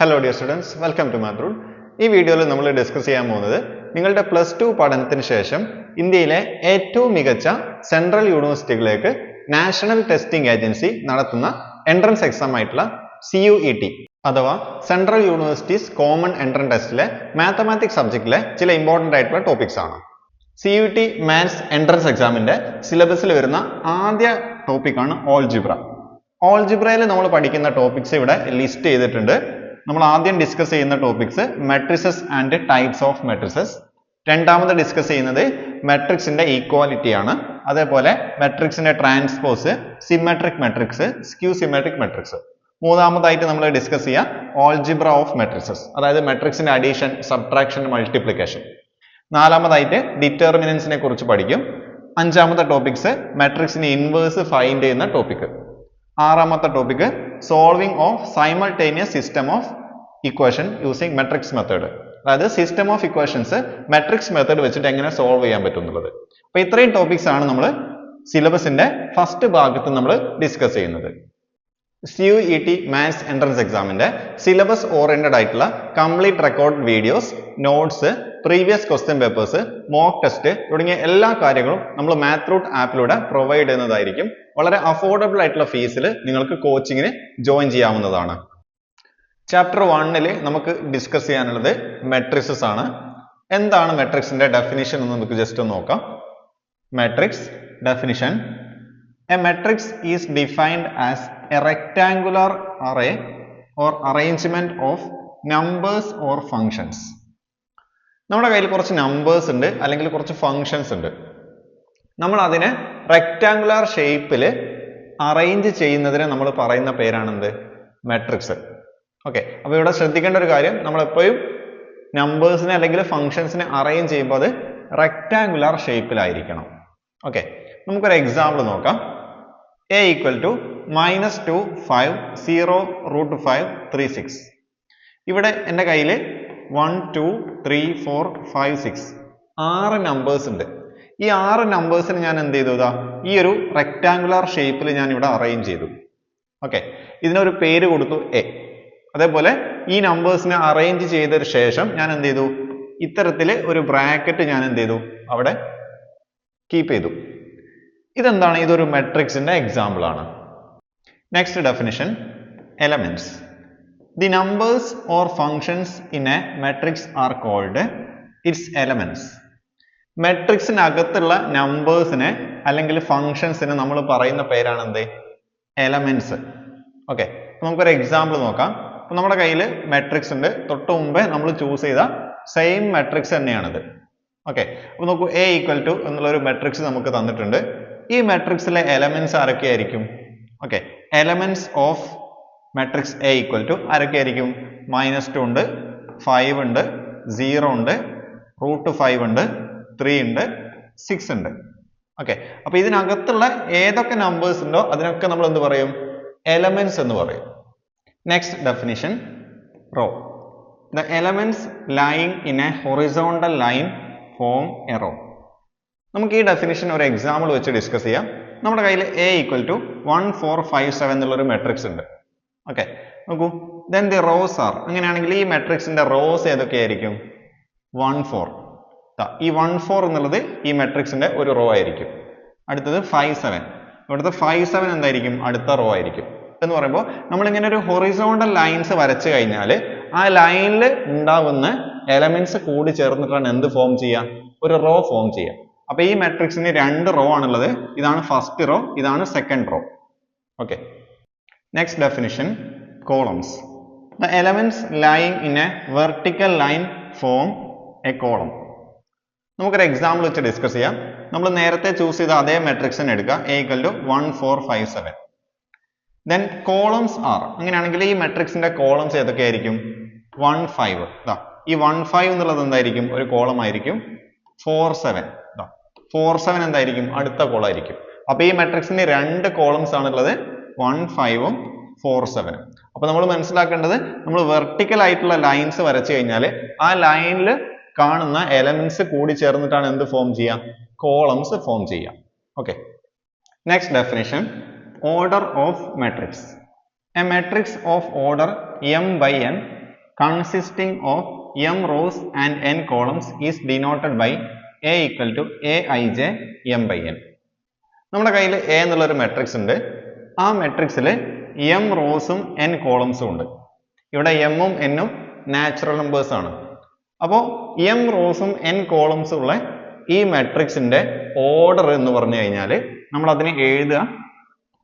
Hello dear students welcome to മാത്രൂൾ ഈ വീഡിയോയിൽ നമ്മൾ ഡിസ്കസ് ചെയ്യാൻ പോകുന്നത് നിങ്ങളുടെ പ്ലസ് ടു പഠനത്തിന് ശേഷം ഇന്ത്യയിലെ ഏറ്റവും മികച്ച സെൻട്രൽ യൂണിവേഴ്സിറ്റികളിലേക്ക് നാഷണൽ ടെസ്റ്റിംഗ് ഏജൻസി നടത്തുന്ന എൻട്രൻസ് എക്സാം ആയിട്ടുള്ള സി യു ഇ ടി അഥവാ സെൻട്രൽ യൂണിവേഴ്സിറ്റീസ് കോമൺ എൻട്രൻസ് ടെസ്റ്റിലെ മാത്തമാറ്റിക്സ് സബ്ജക്റ്റിലെ ചില ഇമ്പോർട്ടന്റ് ആയിട്ടുള്ള ടോപ്പിക്സ് ആണ്. C U T maths entrance എക്സാമിന്റെ സിലബസിൽ വരുന്ന ആദ്യ ടോപ്പിക്കാണ് ഓൾജിബ്ര ഓൾജിബ്രയിൽ നമ്മൾ പഠിക്കുന്ന ടോപ്പിക്സ് ഇവിടെ ലിസ്റ്റ് ചെയ്തിട്ടുണ്ട്. നമ്മൾ ആദ്യം ഡിസ്കസ് ചെയ്യുന്ന topics matrices and types of matrices രണ്ടാമത് ഡിസ്കസ് ചെയ്യുന്നത് മെട്രിക്സിന്റെ ഈക്വാലിറ്റി ആണ്. അതേപോലെ മെട്രിക്സിന്റെ transpose symmetric matrix skew symmetric matrix മൂന്നാമതായിട്ട് നമ്മൾ ഡിസ്കസ് ചെയ്യുക ഓൾജിബ്ര ഓഫ് മെട്രിക്സസ് അതായത് മെട്രിക്സിന്റെ അഡീഷൻ സബ്ട്രാക്ഷൻ മൾട്ടിപ്ലിക്കേഷൻ നാലാമതായിട്ട് ഡിറ്റർമിനൻസിനെ കുറിച്ച് പഠിക്കും. അഞ്ചാമത്തെ ടോപ്പിക്സ് മെട്രിക്സിന് ഇൻവേഴ്സ് ഫൈൻഡ് ചെയ്യുന്ന ടോപ്പിക് ആറാമത്തെ topic solving of simultaneous system of equation using matrix method അതായത് system of equations matrix method വെച്ചിട്ട് എങ്ങനെ സോൾവ് ചെയ്യാൻ പറ്റും എന്നുള്ളത്. അപ്പൊ ഇത്രയും ടോപ്പിക്സ് ആണ് നമ്മൾ സിലബസിന്റെ ഫസ്റ്റ് ഭാഗത്ത് നമ്മൾ ഡിസ്കസ് ചെയ്യുന്നത്. C U E T maths entrance എക്സാമിന്റെ സിലബസ് ഓറിയന്റഡ് ആയിട്ടുള്ള complete record videos notes previous question papers mock test തുടങ്ങിയ എല്ലാ കാര്യങ്ങളും നമ്മൾ മാത് റൂട്ട് ആപ്പിലൂടെ പ്രൊവൈഡ് ചെയ്യുന്നതായിരിക്കും. വളരെ അഫോർഡബിൾ ആയിട്ടുള്ള ഫീസിൽ നിങ്ങൾക്ക് കോച്ചിങ്ങിന് ജോയിൻ ചെയ്യാവുന്നതാണ്. ചാപ്റ്റർ വണ്ണിൽ നമുക്ക് ഡിസ്കസ് ചെയ്യാനുള്ളത് മെട്രിക്സസ് ആണ്. എന്താണ് മെട്രിക്സിന്റെ ഡെഫിനിഷൻ എന്ന് നമുക്ക് ജസ്റ്റ് ഒന്ന് നോക്കാം. Matrix definition a matrix is defined as a rectangular array or arrangement of numbers or functions. നമ്മുടെ കയ്യിൽ കുറച്ച് നമ്പേഴ്സ് ഉണ്ട് അല്ലെങ്കിൽ കുറച്ച് ഫങ്ഷൻസ് ഉണ്ട്. നമ്മൾ അതിനെ റെക്ടാങ്കുലർ ഷേപ്പിൽ അറേഞ്ച് ചെയ്യുന്നതിന് നമ്മൾ പറയുന്ന പേരാണെന്ത്? മെട്രിക്സ് ഓക്കെ അപ്പോൾ ഇവിടെ ശ്രദ്ധിക്കേണ്ട ഒരു കാര്യം നമ്മൾ എപ്പോഴും നമ്പേഴ്സിനെ അല്ലെങ്കിൽ ഫങ്ഷൻസിനെ അറേഞ്ച് ചെയ്യുമ്പോൾ അത് റെക്ടാങ്കുലർ ഷേപ്പിലായിരിക്കണം ഓക്കെ നമുക്കൊരു എക്സാമ്പിൾ നോക്കാം. A equal to minus two five zero root five three six ഇവിടെ എന്റെ കയ്യിൽ one two three four five six ആറ് നമ്പേഴ്സ് ഉണ്ട്. ഈ ആറ് നമ്പേഴ്സിന് ഞാൻ എന്ത് ചെയ്തു ഇതാ? ഈ ഒരു റെക്ടാങ്കുലർ ഷേപ്പിൽ ഞാൻ ഇവിടെ അറേഞ്ച് ചെയ്തു. ഓക്കെ ഇതിനൊരു പേര് കൊടുത്തു എ അതേപോലെ ഈ നമ്പേഴ്സിനെ അറേഞ്ച് ചെയ്തതിന് ശേഷം ഞാൻ എന്ത് ചെയ്തു? ഇത്തരത്തിൽ ഒരു ബ്രാക്കറ്റ് ഞാൻ എന്ത് ചെയ്തു? അവിടെ കീപ്പ് ചെയ്തു. ഇതെന്താണ്? ഇതൊരു മെട്രിക്സിന്റെ എക്സാമ്പിൾ ആണ്. Next definition elements the numbers or functions in a matrix are called its elements മെട്രിക്സിനകത്തുള്ള നമ്പേഴ്സിനെ അല്ലെങ്കിൽ ഫങ്ഷൻസിന് നമ്മൾ പറയുന്ന പേരാണ് എന്ത് എലമെന്റ്സ് ഓക്കെ നമുക്കൊരു എക്സാമ്പിൾ നോക്കാം. അപ്പൊ നമ്മുടെ കയ്യിൽ മെട്രിക്സ് ഉണ്ട്. തൊട്ട് മുമ്പേ നമ്മൾ ചൂസ് ചെയ്ത സെയിം മെട്രിക്സ് തന്നെയാണിത്. ഓക്കെ അപ്പോൾ നോക്കൂ എ ഈക്വൽ ടു എന്നുള്ള ഒരു മെട്രിക്സ് നമുക്ക് തന്നിട്ടുണ്ട്. ഈ മെട്രിക്സിലെ elements ആരൊക്കെയായിരിക്കും? Okay. Elements of matrix A equal to ആരൊക്കെയായിരിക്കും? Minus two ഉണ്ട് ഫൈവ് ഉണ്ട് സീറോ ഉണ്ട് റൂട്ട് ഫൈവ് ഉണ്ട് ത്രീ ഉണ്ട് സിക്സ് ഉണ്ട്. ഓക്കെ. അപ്പൊ ഇതിനകത്തുള്ള ഏതൊക്കെ നമ്പേഴ്സ് ഉണ്ടോ അതിനൊക്കെ നമ്മൾ എന്ത് പറയും? എലമെന്റ്സ് എന്ന് പറയും. Next definition row the elements lying in a horizontal line form a row നമുക്ക് ഈ ഡെഫിനിഷൻ ഒരു എക്സാമ്പിൾ വെച്ച് ഡിസ്കസ് ചെയ്യാം. നമ്മുടെ കയ്യിൽ A equal to one four five seven എന്നുള്ളൊരു മെട്രിക്സ് ഉണ്ട്. ഓക്കെ നോക്കൂ. ദെൻ ദി റോസ് ആർ അങ്ങനെയാണെങ്കിൽ ഈ മെട്രിക്സിന്റെ റോസ് ഏതൊക്കെയായിരിക്കും? വൺ ഫോർ ഈ വൺ ഫോർ എന്നുള്ളത് ഈ മെട്രിക്സിന്റെ ഒരു റോ ആയിരിക്കും. അടുത്തത് ഫൈവ് സെവൻ ഇവിടുത്തെ ഫൈവ് സെവൻ എന്തായിരിക്കും? അടുത്ത റോ ആയിരിക്കും. എന്ന് പറയുമ്പോൾ നമ്മൾ ഇങ്ങനെ ഒരു ഹൊറിസോണ്ടൽ ലൈൻസ് വരച്ചു കഴിഞ്ഞാൽ ആ ലൈനിൽ ഉണ്ടാവുന്ന എലമെന്റ്സ് കൂടി ചേർന്നിട്ടാണ് എന്ത് ഫോം ചെയ്യുക ഒരു റോ ഫോം ചെയ്യുക അപ്പൊ ഈ മെട്രിക്സിന് രണ്ട് റോ ആണുള്ളത്. ഇതാണ് ഫസ്റ്റ് റോ ഇതാണ് second row. Okay next definition columns the elements lying in a vertical line form a column നമുക്കൊരു എക്സാമ്പിൾ വെച്ച് ഡിസ്കസ് ചെയ്യാം. നമ്മൾ നേരത്തെ ചൂസ് ചെയ്ത അതേ മെട്രിക്സ് തന്നെ എടുക്കുക. A equal to one four five seven then columns are അങ്ങനെയാണെങ്കിൽ ഈ മെട്രിക്സിന്റെ കോളംസ് ഏതൊക്കെയായിരിക്കും? വൺ ഫൈവ് ഈ വൺ ഫൈവ് എന്നുള്ളത് എന്തായിരിക്കും? ഒരു കോളം ആയിരിക്കും. ഫോർ സെവൻ ഫോർ സെവൻ എന്തായിരിക്കും? അടുത്ത കോളം ആയിരിക്കും. അപ്പൊ ഈ മെട്രിക്സിന് രണ്ട് കോളംസ് ആണുള്ളത് വൺ ഫൈവും ഫോർ സെവനും അപ്പോൾ നമ്മൾ മനസ്സിലാക്കേണ്ടത് നമ്മൾ വെർട്ടിക്കൽ ആയിട്ടുള്ള ലൈൻസ് വരച്ചു കഴിഞ്ഞാൽ ആ ലൈനിൽ കാണുന്ന എലമെന്റ്സ് കൂടി ചേർന്നിട്ടാണ് എന്ത് ഫോം ചെയ്യുക? കോളംസ് ഫോം ചെയ്യുക. Okay next definition order of matrix a matrix of order m by n consisting of m rows and n denoted is denoted equal to A I J M by N നമ്മുടെ കയ്യിൽ A എന്നുള്ള ഒരു matrix ഉണ്ട്. ആ മെട്രിക്സിൽ M റോസും N കോളംസും ഉണ്ട്. ഇവിടെ എമ്മും എന്നും നാച്ചുറൽ നമ്പേഴ്സ് ആണ്. അപ്പോൾ എം റോസും എൻ കോളംസും ഉള്ള ഈ മെട്രിക്സിന്റെ ഓർഡർ എന്ന് പറഞ്ഞു കഴിഞ്ഞാൽ നമ്മൾ അതിനെ എഴുതുക.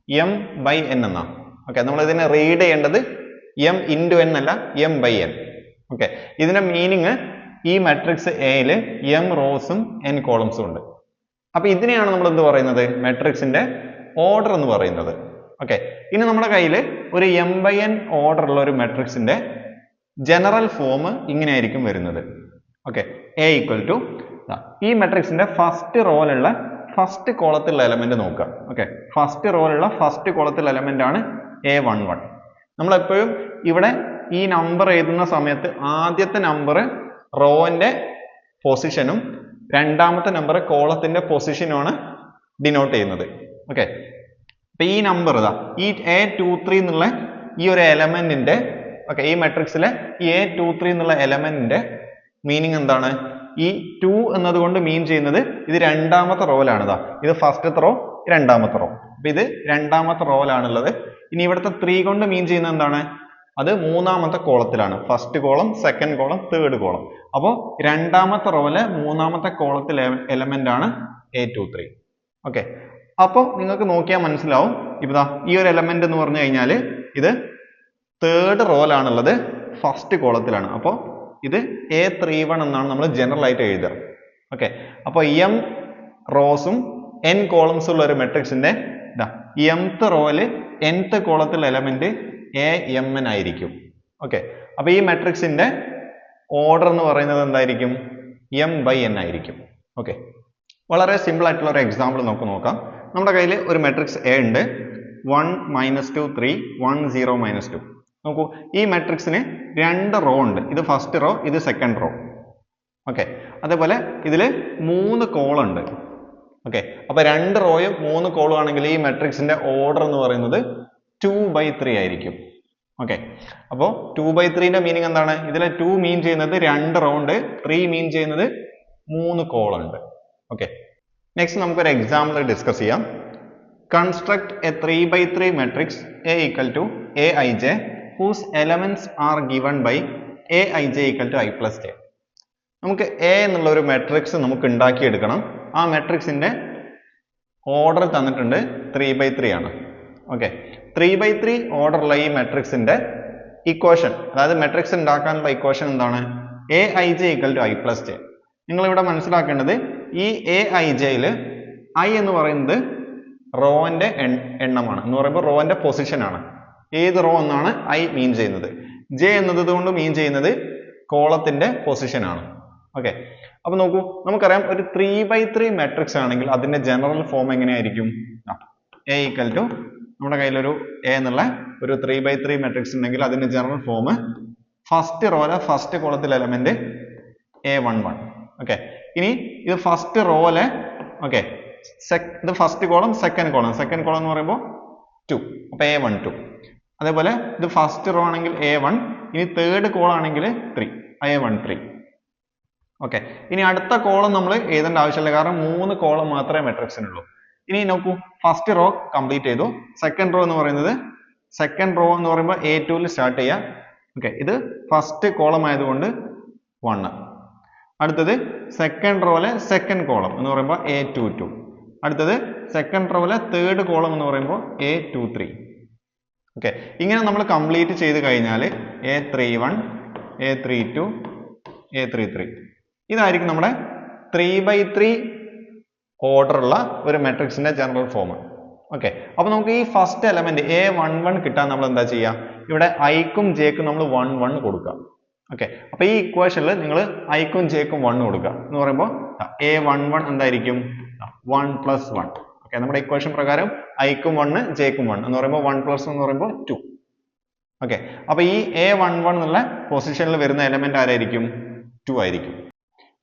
എം ബൈ എൻ എന്നാണ്. ഓക്കെ നമ്മൾ ഇതിനെ റീഡ് ചെയ്യേണ്ടത് എം ഇന്റു എൻ അല്ല എം ബൈ എൻ ഓക്കെ ഇതിന്റെ മീനിങ് ഈ മെട്രിക്സ് എയിൽ എം റോസും എൻ കോളംസും ഉണ്ട്. അപ്പൊ ഇതിനെയാണ് നമ്മൾ എന്ത് പറയുന്നത്? മെട്രിക്സിന്റെ ഓർഡർ എന്ന് പറയുന്നത്. ഓക്കെ ഇനി നമ്മുടെ കയ്യിൽ ഒരു എം ബൈ എൻ ഓർഡർ ഉള്ള ഒരു മെട്രിക്സിന്റെ ജനറൽ ഫോം ഇങ്ങനെയായിരിക്കും വരുന്നത്. ഓക്കെ എ ഈക്വൽ ടു ഈ മെട്രിക്സിന്റെ ഫസ്റ്റ് റോയിലുള്ള ഫസ്റ്റ് കോളത്തിലുള്ള എലമെന്റ് നോക്കുക. ഓക്കെ ഫസ്റ്റ് റോയിലുള്ള ഫസ്റ്റ് കോളത്തിലുള്ള എലമെന്റ് ആണ് എ വൺ വൺ നമ്മളെപ്പോഴും ഇവിടെ ഈ നമ്പർ എഴുതുന്ന സമയത്ത് ആദ്യത്തെ നമ്പർ റോന്റെ പൊസിഷനും രണ്ടാമത്തെ നമ്പർ കോളത്തിന്റെ പൊസിഷനുമാണ് ഡിനോട്ട് ചെയ്യുന്നത്. ഓക്കെ അപ്പൊ ഈ നമ്പർ ഇതാ ഈ എ ടു ത്രീ എന്നുള്ള ഈ ഒരു എലമെന്റിന്റെ ഓക്കെ ഈ മെട്രിക്സിലെ ഈ എ ടു ത്രീ എന്നുള്ള എലമെന്റിന്റെ മീനിങ് എന്താണ്? ഈ ടു എന്നതുകൊണ്ട് മീൻ ചെയ്യുന്നത് ഇത് രണ്ടാമത്തെ റോയിലാണ് ഇതാ. ഇത് ഫസ്റ്റത്തെ റോ രണ്ടാമത്തെ റോ അപ്പൊ ഇത് രണ്ടാമത്തെ റോയിലാണുള്ളത് ഇനി ഇവിടുത്തെ ത്രീ കൊണ്ട് മീൻ ചെയ്യുന്നത് എന്താണ്? അത് മൂന്നാമത്തെ കോളത്തിലാണ്. First column second column third column അപ്പോൾ രണ്ടാമത്തെ റോയിലെ മൂന്നാമത്തെ കോളത്തിൽ എലമെന്റ് ആണ് എ ടു ത്രീ ഓക്കെ അപ്പോൾ നിങ്ങൾക്ക് നോക്കിയാൽ മനസ്സിലാവും. ഇതാ ഈ ഒരു എലമെന്റ് എന്ന് പറഞ്ഞു കഴിഞ്ഞാൽ ഇത് തേർഡ് റോയിലാണുള്ളത് ഫസ്റ്റ് കോളത്തിലാണ് അപ്പോൾ ഇത് എ ത്രീ വൺ എന്നാണ് നമ്മൾ ജനറൽ ആയിട്ട് എഴുതുക. ഓക്കെ അപ്പോൾ എം റോസും എൻ കോളംസ് ഉള്ള ഒരു മെട്രിക്സിന്റെ ഇതാ എംത്ത് റോയിൽ എൻത്ത് കോളത്തിൽ എലമെന്റ് എ എം എൻ ആയിരിക്കും. ഓക്കെ അപ്പൊ ഈ മെട്രിക്സിന്റെ ഓർഡർ എന്ന് പറയുന്നത് എന്തായിരിക്കും? എം ബൈ എൻ ആയിരിക്കും. ഓക്കെ വളരെ സിമ്പിൾ ആയിട്ടുള്ള ഒരു എക്സാമ്പിൾ നമുക്ക് നോക്കാം. നമ്മുടെ കയ്യിൽ ഒരു മെട്രിക്സ് എ ഉണ്ട്. One minus two three one zero minus two നോക്കൂ. ഈ മെട്രിക്സിന് രണ്ട് റോ ഉണ്ട്. ഇത് ഫസ്റ്റ് റോ ഇത് സെക്കൻഡ് റോ ഓക്കെ അതേപോലെ ഇതിൽ മൂന്ന് കോളം ഉണ്ട്. ഓക്കെ അപ്പോൾ രണ്ട് റോയും മൂന്ന് കോളും ആണെങ്കിൽ ഈ മെട്രിക്സിന്റെ ഓർഡർ എന്ന് പറയുന്നത് ടു ബൈ ത്രീ ആയിരിക്കും. ഓക്കെ അപ്പോൾ ടു ബൈ ത്രീന്റെ മീനിങ് എന്താണ്? ഇതിലെ ടു മീൻ ചെയ്യുന്നത് രണ്ട് റൗണ്ട് ത്രീ മീൻ ചെയ്യുന്നത് മൂന്ന് കോളുണ്ട് ഓക്കെ നെക്സ്റ്റ് നമുക്കൊരു എക്സാമ്പിൾ ഡിസ്കസ് ചെയ്യാം. Three matrix A equal to A I J whose elements are given by A I J equal to I plus J നമുക്ക് എ എന്നുള്ള ഒരു മെട്രിക്സ് നമുക്ക് ഉണ്ടാക്കിയെടുക്കണം. ആ മെട്രിക്സിന്റെ ഓർഡർ തന്നിട്ടുണ്ട് ത്രീ ബൈ ത്രീ ആണ്. ഓക്കെ ത്രീ ബൈ ത്രീ ഓർഡറുള്ള ഈ മെട്രിക്സിന്റെ ഇക്വേഷൻ അതായത് മെട്രിക്സ് ഉണ്ടാക്കാനുള്ള ഇക്വേഷൻ എന്താണ്? A I J equal to I plus J നിങ്ങൾ ഇവിടെ മനസ്സിലാക്കേണ്ടത് ഈ എ ഐ ജെയിൽ ഐ എന്ന് പറയുന്നത് റോന്റെ എണ്ണമാണ്. എന്ന് പറയുമ്പോൾ റോന്റെ പൊസിഷനാണ് ഏത് റോ എന്നാണ് ഐ മീൻ ചെയ്യുന്നത്? ജെ എന്നത് കൊണ്ട് മീൻ ചെയ്യുന്നത് കോളത്തിന്റെ പൊസിഷനാണ് ഓക്കെ അപ്പൊ നോക്കൂ നമുക്കറിയാം ഒരു ത്രീ ബൈ ത്രീ മെട്രിക്സ് ആണെങ്കിൽ അതിന്റെ ജനറൽ ഫോം എങ്ങനെയായിരിക്കും? എ ഈക്വൽ ടു നമ്മുടെ കയ്യിലൊരു എ എന്നുള്ള ഒരു ത്രീ ബൈ ത്രീ മെട്രിക്സ് ഉണ്ടെങ്കിൽ അതിന്റെ ജനറൽ ഫോം ഫസ്റ്റ് റോയിലെ first കോളത്തിലെ element A one one okay ഇനി ഇത് ഫസ്റ്റ് റോയിലെ ഓക്കെ ഇത് first column second column second column എന്ന് പറയുമ്പോൾ ടു അപ്പൊ എ വൺ ടു അതേപോലെ ഇത് ഫസ്റ്റ് റോ ആണെങ്കിൽ എ വൺ ഇനി തേർഡ് കോൾ ആണെങ്കിൽ three A one three okay ഇനി അടുത്ത കോളം നമ്മൾ എഴുതേണ്ട ആവശ്യമില്ല. കാരണം മൂന്ന് കോളം മാത്രമേ മെട്രിക്സിനുള്ളൂ ഇനി നോക്കൂ ഫസ്റ്റ് റോ കംപ്ലീറ്റ് ചെയ്തു. സെക്കൻഡ് റോ എന്ന് പറയുന്നത് സെക്കൻഡ് റോ എന്ന് പറയുമ്പോൾ എ ടുവിൽ സ്റ്റാർട്ട് ചെയ്യാ ഓക്കെ ഇത് ഫസ്റ്റ് കോളം ആയതുകൊണ്ട് വൺ അടുത്തത് സെക്കൻഡ് റോയിലെ സെക്കൻഡ് കോളം എന്ന് പറയുമ്പോൾ എ ടു ടു അടുത്തത് സെക്കൻഡ് റോയിലെ തേർഡ് കോളം എന്ന് പറയുമ്പോൾ എ ടു ത്രീ ഓക്കെ ഇങ്ങനെ നമ്മൾ കംപ്ലീറ്റ് ചെയ്ത് കഴിഞ്ഞാൽ A three one A three two A three three ഇതായിരിക്കും നമ്മുടെ ത്രീ ബൈ ത്രീ ഓർഡർ ഉള്ള ഒരു മെട്രിക്സിന്റെ ജനറൽ ഫോം ഓക്കെ അപ്പൊ നമുക്ക് ഈ first element A one one കിട്ടാൻ നമ്മൾ എന്താ ചെയ്യുക ഇവിടെ ഐക്കും ജെക്കും നമ്മൾ വൺ വൺ കൊടുക്കുക. ഓക്കെ അപ്പൊ ഈ ഇക്വേഷനിൽ നിങ്ങൾ ഐക്കും ജെക്കും വൺ കൊടുക്കുക. എന്ന് പറയുമ്പോൾ എ വൺ വൺ എന്തായിരിക്കും? വൺ പ്ലസ് വൺ ഓക്കെ നമ്മുടെ ഇക്വേഷൻ പ്രകാരം ഐക്കും വണ്ണ് ജെക്കും വൺ എന്ന് പറയുമ്പോൾ വൺ പ്ലസ് എന്ന് പറയുമ്പോൾ ടു ഓക്കെ അപ്പൊ ഈ എ വൺ വൺ എന്നുള്ള പൊസിഷനിൽ വരുന്ന എലമെന്റ് ആരായിരിക്കും? ടു ആയിരിക്കും.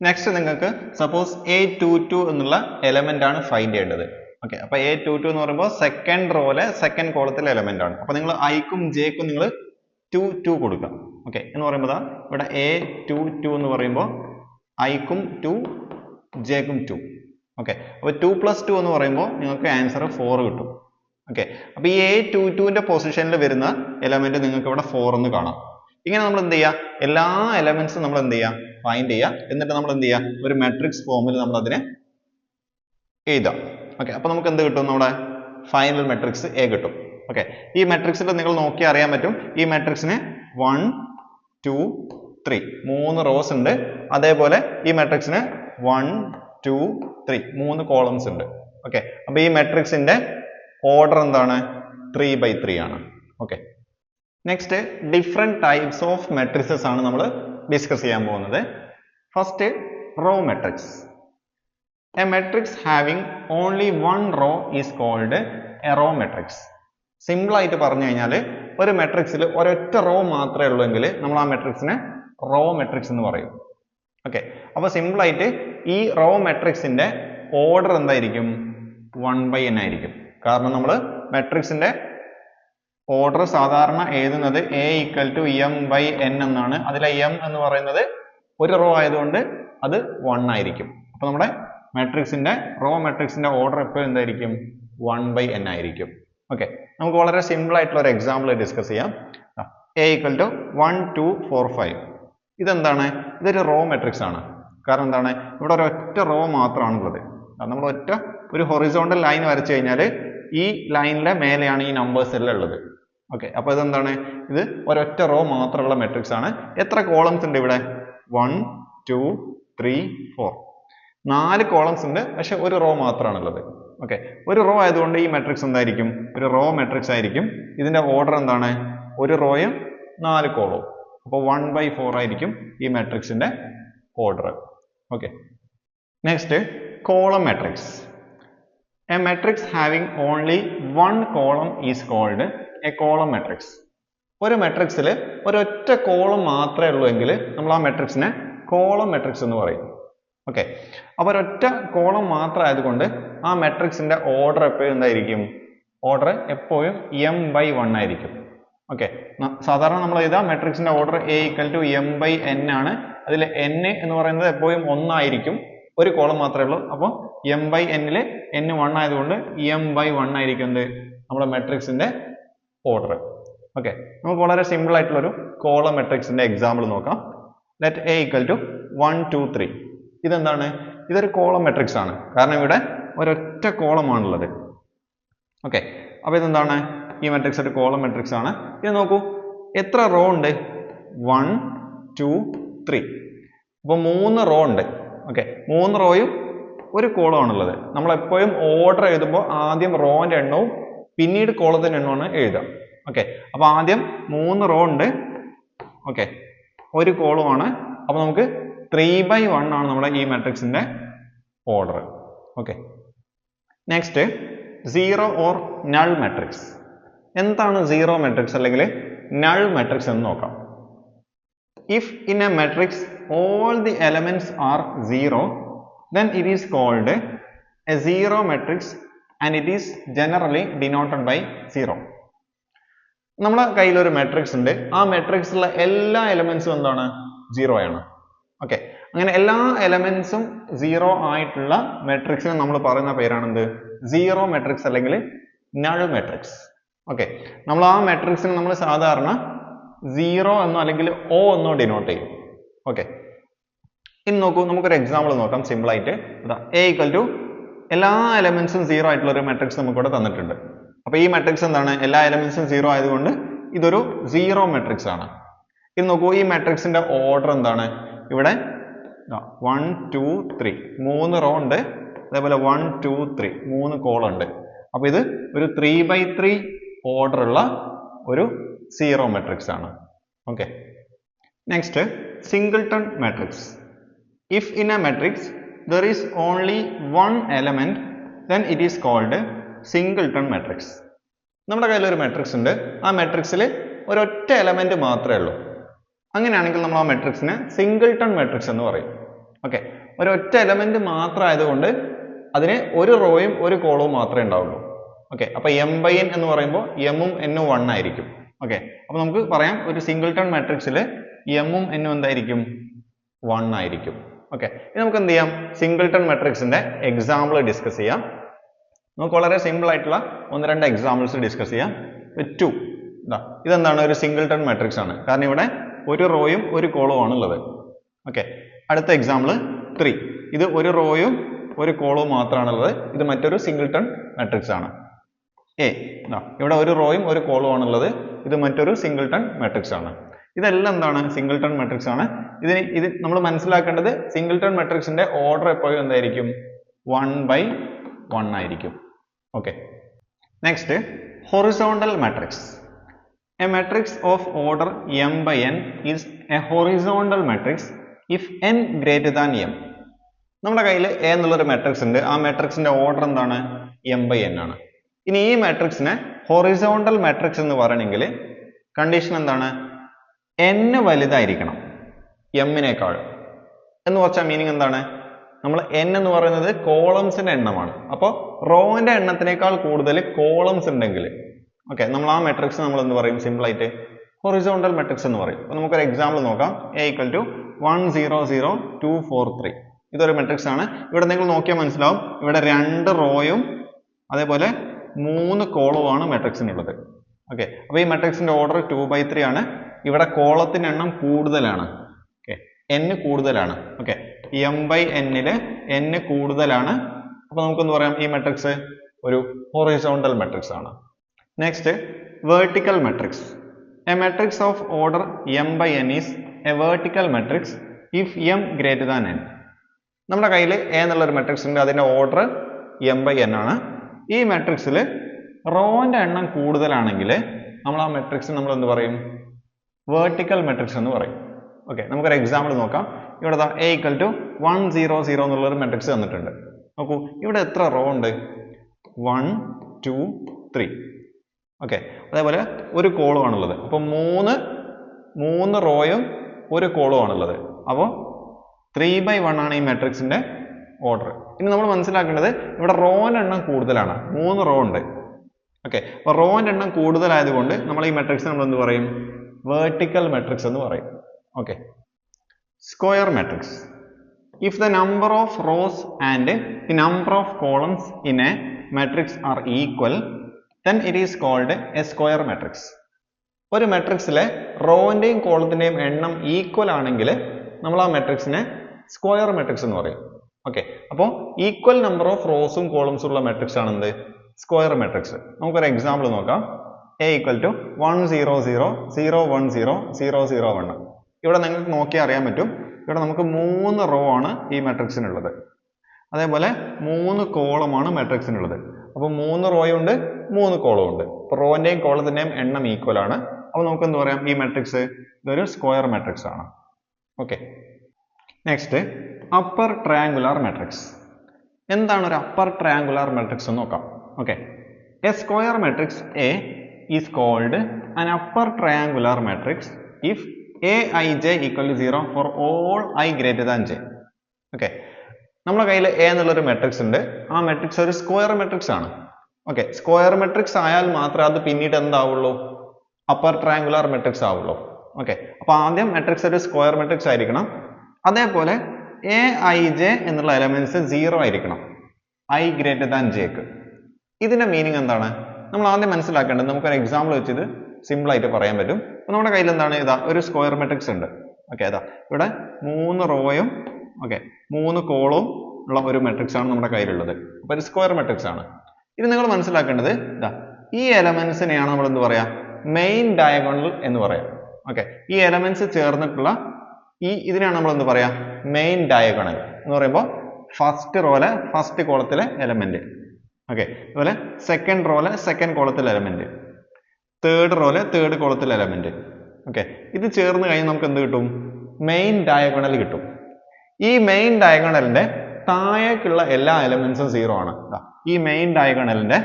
നെക്സ്റ്റ് നിങ്ങൾക്ക് സപ്പോസ് എ ടു ടു എന്നുള്ള എലമെന്റ് ആണ് ഫൈൻഡ് ചെയ്യേണ്ടത്. ഓക്കെ അപ്പൊ എ ടു ടു എന്ന് പറയുമ്പോൾ സെക്കൻഡ് റോയിലെ സെക്കൻഡ് കോളത്തിലെ എലമെന്റ് ആണ്. അപ്പൊ നിങ്ങൾ ഐക്കും ജെക്കും നിങ്ങൾ ടു ടു കൊടുക്കുക. ഓക്കെ എന്ന് പറയുമ്പോൾ ഇവിടെ എ ടു ടു എന്ന് പറയുമ്പോൾ ഐക്കും ടു ജെക്കും ടു ഓക്കെ അപ്പോൾ ടു പ്ലസ് ടു എന്ന് പറയുമ്പോൾ നിങ്ങൾക്ക് ആൻസർ ഫോർ കിട്ടും. ഓക്കെ അപ്പോൾ ഈ എ ടു ടുവിന്റെ പൊസിഷനിൽ വരുന്ന എലമെന്റ് നിങ്ങൾക്ക് ഇവിടെ ഫോർ എന്ന് കാണാം. ഇങ്ങനെ നമ്മൾ എന്ത് ചെയ്യുക എല്ലാ എലമെന്റ്സും നമ്മൾ എന്ത് ചെയ്യുക ഫൈൻഡ് ചെയ്യുക എന്നിട്ട് നമ്മൾ എന്ത് ചെയ്യുക ഒരു മെട്രിക്സ് ഫോമിൽ നമ്മൾ അതിനെ എഴുതാം. ഓക്കെ അപ്പോൾ നമുക്ക് എന്ത് കിട്ടും? നമ്മുടെ ഫൈനൽ മെട്രിക്സ് എ കിട്ടും. ഓക്കെ ഈ മെട്രിക്സിൽ നിങ്ങൾ നോക്കി അറിയാൻ പറ്റും. ഈ മെട്രിക്സിന് വൺ ടു ത്രീ മൂന്ന് റോസ് ഉണ്ട്. അതേപോലെ ഈ മെട്രിക്സിന് വൺ ടു ത്രീ മൂന്ന് കോളംസ് ഉണ്ട്. ഓക്കെ അപ്പോൾ ഈ മെട്രിക്സിന്റെ ഓർഡർ എന്താണ്? ത്രീ ബൈ ത്രീ ആണ്. Okay next different types of matrices ആണ് നമ്മൾ ഡിസ്കസ് ചെയ്യാൻ പോകുന്നത്. First row matrix a matrix having only one row is called a row matrix simple ആയിട്ട് പറഞ്ഞു കഴിഞ്ഞാൽ ഒരു മെട്രിക്സിൽ ഒരൊറ്റ റോ മാത്രമേ ഉള്ളൂ എങ്കിൽ നമ്മൾ ആ മെട്രിക്സിനെ റോ മെട്രിക്സ് എന്ന് പറയും. ഓക്കെ അപ്പോൾ സിമ്പിളായിട്ട് ഈ റോ മെട്രിക്സിന്റെ ഓർഡർ എന്തായിരിക്കും? വൺ ബൈ എൻ ആയിരിക്കും. കാരണം നമ്മൾ മെട്രിക്സിന്റെ ഓർഡർ സാധാരണ എഴുതുന്നത് A equal to M by N എന്നാണ്. അതിലെ എം എന്ന് പറയുന്നത് ഒരു റോ ആയതുകൊണ്ട് അത് വൺ ആയിരിക്കും. അപ്പോൾ നമ്മുടെ മെട്രിക്സിന്റെ റോ മെട്രിക്സിന്റെ ഓർഡർ എപ്പോഴും എന്തായിരിക്കും? വൺ ബൈ എൻ ആയിരിക്കും. ഓക്കെ നമുക്ക് വളരെ സിമ്പിൾ ആയിട്ടുള്ള ഒരു എക്സാമ്പിൾ ഡിസ്കസ് ചെയ്യാം. A equal to one two four five ഇതെന്താണ്? ഇതൊരു റോ മെട്രിക്സ് ആണ്. കാരണം എന്താണ്? ഇവിടെ ഒരൊറ്റ റോ മാത്രമാണുള്ളത്. നമ്മൾ ഒറ്റ ഒരു ഹൊറിസോണ്ടൽ ലൈൻ വരച്ചു കഴിഞ്ഞാൽ ഈ ലൈനിലെ മേലെയാണ് ഈ നമ്പേഴ്സ് എല്ലാം ഉള്ളത്. ഓക്കെ അപ്പോൾ ഇതെന്താണ്? ഇത് ഒരൊറ്റ റോ മാത്രമുള്ള മെട്രിക്സ് ആണ്. എത്ര കോളംസ് ഉണ്ട് ഇവിടെ? വൺ ടു ത്രീ ഫോർ നാല് കോളംസ് ഉണ്ട് പക്ഷെ ഒരു റോ മാത്രമാണുള്ളത്. ഓക്കെ ഒരു റോ ആയതുകൊണ്ട് ഈ മെട്രിക്സ് എന്തായിരിക്കും? ഒരു റോ മെട്രിക്സ് ആയിരിക്കും. ഇതിന്റെ ഓർഡർ എന്താണ്? ഒരു റോയും നാല് കോളവും അപ്പോൾ വൺ ബൈ ഫോർ ആയിരിക്കും ഈ മെട്രിക്സിന്റെ order okay next column matrix a matrix having only one column is called a column matrix ഒരു മെട്രിക്സിൽ ഒരൊറ്റ കോളം മാത്രമേ ഉള്ളൂ എങ്കിൽ നമ്മൾ ആ മെട്രിക്സിനെ കോളം മെട്രിക്സ് എന്ന് പറയും. ഓക്കെ അപ്പോൾ ഒരൊറ്റ കോളം മാത്രമായതുകൊണ്ട് ആ മെട്രിക്സിന്റെ ഓർഡർ എപ്പോഴും എന്തായിരിക്കും? ഓർഡർ എപ്പോഴും എം ബൈ വൺ ആയിരിക്കും. ഓക്കെ സാധാരണ നമ്മൾ എഴുതാ മെട്രിക്സിന്റെ order A equal to M by N ആണ്. അതിൽ എൻ എന്ന് പറയുന്നത് എപ്പോഴും ഒന്നായിരിക്കും. ഒരു കോളം മാത്രമേ ഉള്ളൂ. അപ്പോൾ എം ബൈ എന്നിൽ എൻ വൺ ആയതുകൊണ്ട് എം ബൈ വൺ ആയിരിക്കും എന്ത്? നമ്മുടെ മെട്രിക്സിന്റെ ഓർഡർ ഓക്കെ നമുക്ക് വളരെ സിമ്പിൾ ആയിട്ടുള്ള ഒരു കോളം മെട്രിക്സിന്റെ എക്സാമ്പിൾ നോക്കാം. Let A equal to one two three ഇതെന്താണ്? ഇതൊരു കോളം മെട്രിക്സ് ആണ്. കാരണം ഇവിടെ ഒരൊറ്റ കോളമാണുള്ളത് ഓക്കെ അപ്പോൾ ഇതെന്താണ്? ഈ മെട്രിക്സ് ഒരു കോളം മെട്രിക്സ് ആണ്. ഇത് നോക്കൂ. എത്ര റോ ഉണ്ട്? വൺ ടു ത്രീ അപ്പോൾ മൂന്ന് റോ ഉണ്ട്. ഓക്കെ മൂന്ന് റോയും ഒരു കോളം ഉള്ളത്. നമ്മൾ എപ്പോഴും ഓർഡർ എഴുതുമ്പോൾ ആദ്യം റോന്റെ എണ്ണവും പിന്നീട് കോളത്തിന്റെ എണ്ണമാണ് എഴുതാം ഓക്കെ അപ്പോൾ ആദ്യം മൂന്ന് റോ ഉണ്ട്. ഓക്കെ ഒരു കോളമാണ് അപ്പോൾ നമുക്ക് ത്രീ ബൈ വൺ ആണ് നമ്മുടെ ഈ മാട്രിക്സിന്റെ order okay next zero or null matrix എന്താണ് സീറോ മാട്രിക്സ് അല്ലെങ്കിൽ നൾ മാട്രിക്സ് എന്ന് നോക്കാം. If in a matrix all the elements are zero then it is called a zero matrix and it is generally denoted by zero നമ്മുടെ കയ്യിൽ ഒരു matrix ഉണ്ട്. ആ മെട്രിക്സിലുള്ള എല്ലാ എലമെന്റ്സും എന്താണ്? സീറോ ആണ്. ഓക്കെ അങ്ങനെ എല്ലാ എലമെന്റ്സും സീറോ ആയിട്ടുള്ള മെട്രിക്സിനെ നമ്മൾ പറയുന്ന പേരാണ് എന്ത് സീറോ മെട്രിക്സ് അല്ലെങ്കിൽ നൾ മെട്രിക്സ് ഓക്കെ നമ്മൾ ആ മെട്രിക്സിനെ നമ്മൾ സാധാരണ സീറോ എന്നോ അല്ലെങ്കിൽ ഓ എന്നോ ഡിനോട്ട് ചെയ്യും. ഓക്കെ ഇനി നോക്കൂ നമുക്കൊരു എക്സാമ്പിൾ നോക്കാം. സിമ്പിളായിട്ട് എ ഈക്വൽ ടു എല്ലാ എലമെന്റ്സും സീറോ ആയിട്ടുള്ള ഒരു മെട്രിക്സ് നമുക്കിവിടെ തന്നിട്ടുണ്ട്. അപ്പോൾ ഈ മെട്രിക്സ് എന്താണ്? എല്ലാ എലമെന്റ്സും സീറോ ആയതുകൊണ്ട് ഇതൊരു സീറോ മെട്രിക്സ് ആണ്. ഇത് നോക്കൂ ഈ മെട്രിക്സിന്റെ ഓർഡർ എന്താണ്? ഇവിടെ വൺ ടു ത്രീ മൂന്ന് റോ ഉണ്ട്. അതേപോലെ വൺ ടു ത്രീ മൂന്ന് കോൾ ഉണ്ട്. അപ്പോൾ ഇത് ഒരു ത്രീ ബൈ ത്രീ ഓർഡർ ഉള്ള ഒരു സീറോ മെട്രിക്സ് ആണ്. Okay next singleton matrix if in a matrix there is only one element then it is called singleton matrix. നമ്മുടെ കയ്യിൽ ഒരു മെട്രിക്സ് ഉണ്ട്. ആ മെട്രിക്സിൽ ഒരൊറ്റ എലമെന്റ് മാത്രമേ ഉള്ളൂ. അങ്ങനെയാണെങ്കിൽ നമ്മൾ ആ മെട്രിക്സിന് സിംഗിൾട്ടൺ മെട്രിക്സ് എന്ന് പറയും. ഓക്കെ ഒരൊറ്റ എലമെന്റ് മാത്രം ആയതുകൊണ്ട് അതിന് ഒരു റോയും ഒരു കോളവും മാത്രമേ ഉണ്ടാവുള്ളൂ. ഓക്കെ അപ്പൊ എം ബൈ എൻ എന്ന് പറയുമ്പോൾ എമ്മും എന്നും വൺ ആയിരിക്കും. ഓക്കെ അപ്പൊ നമുക്ക് പറയാം ഒരു സിംഗിൾട്ടൺ മാട്രിക്സിൽ എമ്മും എന്നും എന്തായിരിക്കും? വൺ ആയിരിക്കും. ഓക്കെ ഇനി നമുക്ക് എന്ത് ചെയ്യാം? സിംഗിൾട്ടൺ മെട്രിക്സിന്റെ എക്സാമ്പിൾ ഡിസ്കസ് ചെയ്യാം. നമുക്ക് വളരെ സിമ്പിൾ ആയിട്ടുള്ള ഒന്ന് രണ്ട് എക്സാമ്പിൾസ് ഡിസ്കസ് ചെയ്യാം. ടു ഇതാ ഇതെന്താണ്? ഒരു സിംഗിൾട്ടൺ മെട്രിക്സ് ആണ്. കാരണം ഇവിടെ ഒരു റോയും ഒരു കോളവും ആണ് ഉള്ളത് ഓക്കെ അടുത്ത എക്സാമ്പിൾ ത്രീ ഇത് ഒരു റോയും ഒരു കോളവും മാത്രമാണുള്ളത്. ഇത് മറ്റൊരു സിംഗിൾട്ടൺ മെട്രിക്സ് ആണ്. എ ഇവിടെ ഒരു റോയും ഒരു കോളവും ആണുള്ളത്. ഇത് മറ്റൊരു സിംഗിൾട്ടൺ മെട്രിക്സ് ആണ്. ഇതെല്ലാം എന്താണ്? സിംഗിൾട്ടൺ മെട്രിക്സ് ആണ്. ഇതിന് ഇത് നമ്മൾ മനസ്സിലാക്കേണ്ടത് സിംഗിൾട്ടൺ മെട്രിക്സിന്റെ ഓർഡർ എപ്പോഴും എന്തായിരിക്കും? വൺ ബൈ വൺ ആയിരിക്കും. Okay next horizontal matrix a matrix of order M by N is a horizontal matrix if N greater than M നമ്മുടെ കയ്യിൽ എ എന്നുള്ളൊരു മെട്രിക്സ് ഉണ്ട്. ആ മെട്രിക്സിന്റെ ഓർഡർ എന്താണ്? എം ബൈ എൻ ആണ്. ഇനി ഈ മെട്രിക്സിനെ ഹൊറിസോണ്ടൽ മെട്രിക്സ് എന്ന് പറയണമെങ്കിൽ കണ്ടീഷൻ എന്താണ്? N വലുതായിരിക്കണം. എമ്മിനേക്കാൾ എന്ന് വെച്ചാൽ മീനിങ് എന്താണ്? നമ്മൾ എൻ എന്ന് പറയുന്നത് കോളംസിന്റെ എണ്ണമാണ്. അപ്പോൾ റോന്റെ എണ്ണത്തിനേക്കാൾ കൂടുതൽ കോളംസ് ഉണ്ടെങ്കിൽ ഓക്കെ നമ്മൾ ആ മെട്രിക്സ് നമ്മൾ എന്ത് പറയും? സിമ്പിൾ ആയിട്ട് ഹൊറിസോണ്ടൽ മെട്രിക്സ് എന്ന് പറയും. അപ്പോൾ നമുക്കൊരു എക്സാമ്പിൾ നോക്കാം. A equal to one zero zero two four three ഇതൊരു മെട്രിക്സ് ആണ്. ഇവിടെ നിങ്ങൾ നോക്കിയാൽ മനസ്സിലാവും. ഇവിടെ രണ്ട് റോയും അതേപോലെ മൂന്ന് കോളവുമാണ് മെട്രിക്സിനുള്ളത് ഓക്കെ അപ്പോൾ ഈ മെട്രിക്സിന്റെ ഓർഡർ ടു ബൈ ത്രീ ആണ്. ഇവിടെ കോളത്തിന്റെ എണ്ണം കൂടുതലാണ്. ഓക്കെ n കൂടുതലാണ്. ഓക്കെ എം ബൈ എന്നിൽ എൻ കൂടുതലാണ്. അപ്പോൾ നമുക്കൊന്ന് പറയാം ഈ മെട്രിക്സ് ഒരു ഹൊറിസോണ്ടൽ മെട്രിക്സ് ആണ്. Next vertical matrix a matrix of order M by N is a vertical matrix if M greater than N നമ്മുടെ കയ്യിൽ എ എന്നുള്ള ഒരു മെട്രിക്സ് ഉണ്ട്. അതിന്റെ ഓർഡർ എം ബൈ എൻ ആണ്. ഈ മെട്രിക്സിൽ റോന്റെ എണ്ണം കൂടുതലാണെങ്കിൽ നമ്മൾ ആ മെട്രിക്സ് നമ്മൾ എന്ത് പറയും? വേർട്ടിക്കൽ മെട്രിക്സ് എന്ന് പറയും. ഓക്കെ നമുക്കൊരു എക്സാമ്പിൾ നോക്കാം. ഇവിടെ A equal to one zero zero എന്നുള്ളൊരു മെട്രിക്സ് തന്നിട്ടുണ്ട്. നോക്കൂ ഇവിടെ എത്ര റോ ഉണ്ട്? വൺ ടു ത്രീ ഓക്കെ അതേപോലെ ഒരു കോളും ആണുള്ളത്. അപ്പോൾ മൂന്ന് മൂന്ന് റോയും ഒരു കോളും ആണുള്ളത്. അപ്പോൾ ത്രീ ബൈ വൺ ആണ് ഈ മെട്രിക്സിന്റെ ഓർഡർ ഇനി നമ്മൾ മനസ്സിലാക്കേണ്ടത് ഇവിടെ റോന്റെ എണ്ണം കൂടുതലാണ്. മൂന്ന് റോ ഉണ്ട്. ഓക്കെ അപ്പോൾ റോന്റെ എണ്ണം കൂടുതലായതുകൊണ്ട് നമ്മൾ ഈ മെട്രിക്സ് നമ്മൾ എന്ത് പറയും? വേർട്ടിക്കൽ മെട്രിക്സ് എന്ന് പറയും. Okay square matrix if the number of rows and the number of columns in a matrix are equal then it is called a square matrix. ഒരു മെട്രിക്സിലെ റോവിന്റെയും കോളത്തിന്റെയും എണ്ണം ഈക്വൽ ആണെങ്കിൽ നമ്മൾ ആ മെട്രിക്സിനെ സ്ക്വയർ മെട്രിക്സ് എന്ന് പറയും. ഓക്കെ അപ്പോൾ ഈക്വൽ നമ്പർ ഓഫ് റോസും കോളംസും ഉള്ള മെട്രിക്സ് ആണ് എന്ത് സ്ക്വയർ മെട്രിക്സ് നമുക്കൊരു എക്സാമ്പിൾ നോക്കാം. A equal to one zero zero zero one zero zero zero one ഇവിടെ നിങ്ങൾക്ക് നോക്കിയാൽ അറിയാൻ പറ്റും. ഇവിടെ നമുക്ക് മൂന്ന് റോ ആണ് ഈ മെട്രിക്സിനുള്ളത് അതേപോലെ മൂന്ന് കോളമാണ് മെട്രിക്സിനുള്ളത് അപ്പോൾ മൂന്ന് റോയും ഉണ്ട് മൂന്ന് കോളവും ഉണ്ട്. അപ്പോൾ റോന്റെയും കോളത്തിന്റെയും എണ്ണം ഈക്വൽ ആണ്. അപ്പോൾ നമുക്ക് എന്ത് പറയാം? ഈ മെട്രിക്സ് ഇതൊരു സ്ക്വയർ മെട്രിക്സ് ആണ്. Okay next upper triangular matrix എന്താണ് ഒരു അപ്പർ ട്രയാങ്കുലാർ മെട്രിക്സ് എന്ന് നോക്കാം. Okay a square matrix A is called an upper triangular matrix if aij equal to 0 for all i greater than j. Okay നമ്മുടെ കയ്യിൽ A എന്നുള്ളൊരു matrix ഉണ്ട്. ആ matrix ഒരു സ്ക്വയർ മെട്രിക്സ് ആണ്. ഓക്കെ സ്ക്വയർ മെട്രിക്സ് ആയാൽ മാത്രമേ അത് പിന്നീട് എന്താവുള്ളൂ? അപ്പർ ട്രയാങ്കുലർ മെട്രിക്സ് ആവുള്ളൂ. ഓക്കെ അപ്പൊ ആദ്യം മെട്രിക്സ് ഒരു സ്ക്വയർ മെട്രിക്സ് ആയിരിക്കണം. അതേപോലെ എ ഐ ജെ എന്നുള്ള എലമെന്റ്സ് സീറോ ആയിരിക്കണം. ഐ ഗ്രേറ്റർ ദാൻ ജെക്ക് ഇതിന്റെ മീനിങ് എന്താണ്? നമ്മൾ ആദ്യം മനസ്സിലാക്കേണ്ടത് നമുക്കൊരു എക്സാമ്പിൾ വെച്ചിത് സിമ്പിൾ ആയിട്ട് പറയാൻ പറ്റും. അപ്പൊ നമ്മുടെ കയ്യിൽ എന്താണ്? ഇതാ ഒരു സ്ക്വയർ മെട്രിക്സ് ഉണ്ട്. ഓക്കെ അതാ ഇവിടെ മൂന്ന് റോയും ഓക്കെ മൂന്ന് കോളവും ഉള്ള ഒരു മെട്രിക്സ് ആണ് നമ്മുടെ കയ്യിലുള്ളത്. അപ്പോൾ ഒരു സ്ക്വയർ മെട്രിക്സ് ആണ്. ഇത് നിങ്ങൾ മനസ്സിലാക്കേണ്ടത് ഇതാ ഈ എലമെന്റ്സിനെയാണ് നമ്മൾ എന്ത് പറയാ? മെയിൻ ഡയഗണൽ എന്ന് പറയാം. ഓക്കെ ഈ എലമെന്റ്സ് ചേർന്നിട്ടുള്ള ഈ ഇതിനെയാണ് നമ്മൾ എന്ത് പറയാ? മെയിൻ ഡയഗണൽ എന്ന് പറയുമ്പോൾ ഫസ്റ്റ് റോയിലെ ഫസ്റ്റ് കോളത്തിലെ എലമെന്റ് ഓക്കെ അതുപോലെ സെക്കൻഡ് റോയിലെ സെക്കൻഡ് കോളത്തിൽ എലമെന്റ് തേർഡ് റോയിലെ തേർഡ് കോളത്തിൽ എലമെന്റ് ഓക്കെ ഇത് ചേർന്ന് കഴിഞ്ഞാൽ നമുക്ക് എന്ത് കിട്ടും? മെയിൻ ഡയഗണൽ കിട്ടും. ഈ മെയിൻ ഡയഗണലിന്റെ താഴേക്കുള്ള എല്ലാ എലമെന്റ്സും സീറോ ആണ്. ഈ മെയിൻ ഡയഗണലിന്റെ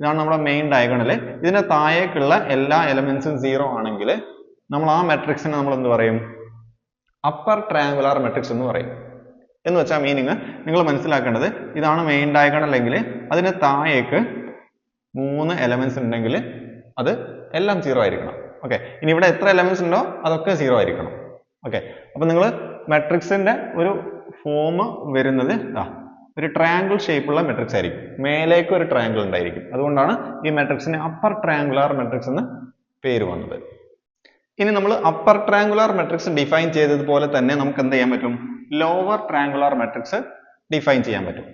ഇതാണ് നമ്മുടെ മെയിൻ ഡയഗണൽ ഇതിന്റെ താഴേക്കുള്ള എല്ലാ എലമെന്റ്സും സീറോ ആണെങ്കിൽ നമ്മൾ ആ മെട്രിക്സിനെ നമ്മൾ എന്ത് പറയും? അപ്പർ ട്രയാങ്കുലാർ മെട്രിക്സ് എന്ന് പറയും. എന്ന് വെച്ചാൽ മീനിങ് നിങ്ങൾ മനസ്സിലാക്കേണ്ടത് ഇതാണ് മെയിൻ ഡയഗണൽ അല്ലെങ്കിൽ അതിന് താഴേക്ക് മൂന്ന് എലമെന്റ്സ് ഉണ്ടെങ്കിൽ അത് എല്ലാം സീറോ ആയിരിക്കണം. ഓക്കെ ഇനി ഇവിടെ എത്ര എലമെന്റ്സ് ഉണ്ടോ അതൊക്കെ സീറോ ആയിരിക്കണം. ഓക്കെ അപ്പൊ നിങ്ങൾ മെട്രിക്സിന്റെ ഒരു ഫോം വരുന്നത് ഇതാ ഒരു ട്രയാങ്കിൾ ഷേപ്പുള്ള മെട്രിക്സ് ആയിരിക്കും. മേലേക്ക് ഒരു ട്രയാങ്കിൾ ഉണ്ടായിരിക്കും. അതുകൊണ്ടാണ് ഈ മെട്രിക്സിന് അപ്പർ ട്രയാങ്കുലാർ മെട്രിക്സ് എന്ന് പേര് വന്നത്. ഇനി നമ്മൾ അപ്പർ ട്രാങ്കുലർ മെട്രിക്സ് ഡിഫൈൻ ചെയ്തതുപോലെ തന്നെ നമുക്ക് എന്ത് ചെയ്യാൻ പറ്റും? ലോവർ ട്രാങ്കുലർ മെട്രിക്സ് ഡിഫൈൻ ചെയ്യാൻ പറ്റും.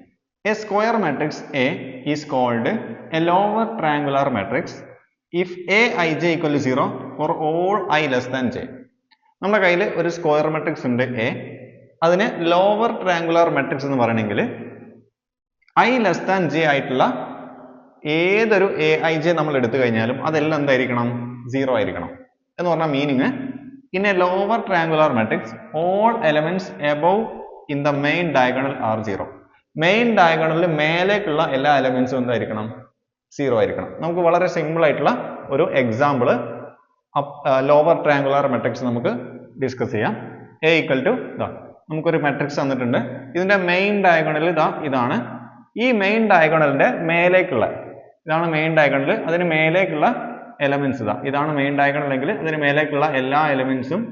A square matrix A is called a lower triangular matrix if A I J equal to zero for all I less than J നമ്മുടെ കയ്യിൽ ഒരു സ്ക്വയർ മെട്രിക്സ് ഉണ്ട് എ അതിന് ലോവർ ട്രാങ്കുലർ മെട്രിക്സ് എന്ന് പറയണമെങ്കിൽ I less than J ആയിട്ടുള്ള ഏതൊരു A I J നമ്മൾ എടുത്തു കഴിഞ്ഞാലും അതെല്ലാം എന്തായിരിക്കണം? സീറോ ആയിരിക്കണം. എന്ന് പറഞ്ഞ meaning in a lower triangular matrix all elements above in the main diagonal are zero main ഡയഗണലിൽ മേലേക്കുള്ള എല്ലാ എലമെന്റ്സും എന്തായിരിക്കണം? സീറോ ആയിരിക്കണം. നമുക്ക് വളരെ സിമ്പിൾ ആയിട്ടുള്ള ഒരു എക്സാമ്പിൾ ലോവർ ട്രയാങ്കുലർ മെട്രിക്സ് നമുക്ക് ഡിസ്കസ് ചെയ്യാം. എ ഈക്വൽ ടു ഇതാ നമുക്കൊരു മെട്രിക്സ് തന്നിട്ടുണ്ട്. ഇതിന്റെ മെയിൻ ഡയഗണൽ ഇതാ ഇതാണ്. ഈ മെയിൻ ഡയഗണലിന്റെ മേലേക്കുള്ള ഇതാണ് മെയിൻ ഡയഗണൽ അതിന് മേലേക്കുള്ള എലമെന്റ്സ് ഇതാ. ഇതാണ് മെയിൻ ഡയഗണൽ എങ്കിൽ ഇതിന് മേലേക്കുള്ള എല്ലാ എലമെൻസും